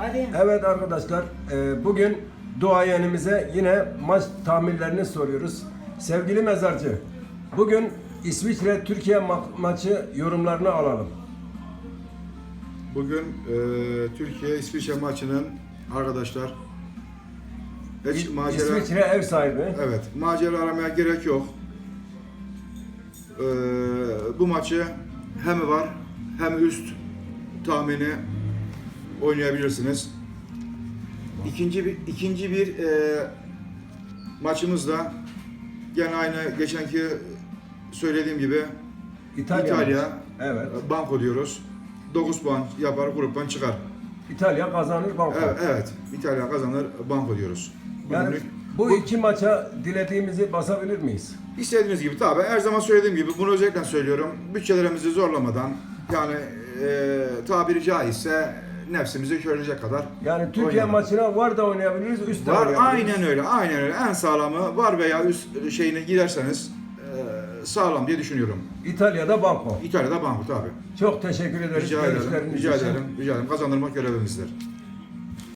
Hadi. Evet arkadaşlar, e, bugün duayenimize yine maç tahminlerini soruyoruz. Sevgili mezarcı, bugün İsviçre Türkiye ma- maçı yorumlarını alalım. Bugün e, Türkiye İsviçre maçının arkadaşlar hiç İ- macera İsviçre ev sahibi. evet macera aramaya gerek yok. E, bu maçı hem var hem üst tahmini oynayabilirsiniz. İkinci bir ikinci bir e, maçımızda gene aynı geçenki söylediğim gibi İtalya. İtalya, Evet. banko diyoruz. 9 puan yapar, gruptan çıkar. İtalya kazanır banko. Evet, evet. İtalya kazanır, banko diyoruz. Yani Bugünlük bu iki maça dilediğimizi basabilir miyiz? istediğiniz gibi tabi her zaman söylediğim gibi bunu özellikle söylüyorum. Bütçelerimizi zorlamadan yani e, tabiri caizse nefsimizi körleyecek kadar Yani Türkiye oynayalım. maçına var da oynayabiliriz, üst de Var oynayabiliriz. aynen öyle, aynen öyle. En sağlamı var veya üst şeyine giderseniz e, sağlam diye düşünüyorum. İtalya'da banko. İtalya'da banko tabi. Çok teşekkür ederiz Rica ederim, görüşleriniz rica için. ederim, rica ederim. Kazandırmak görevimizdir.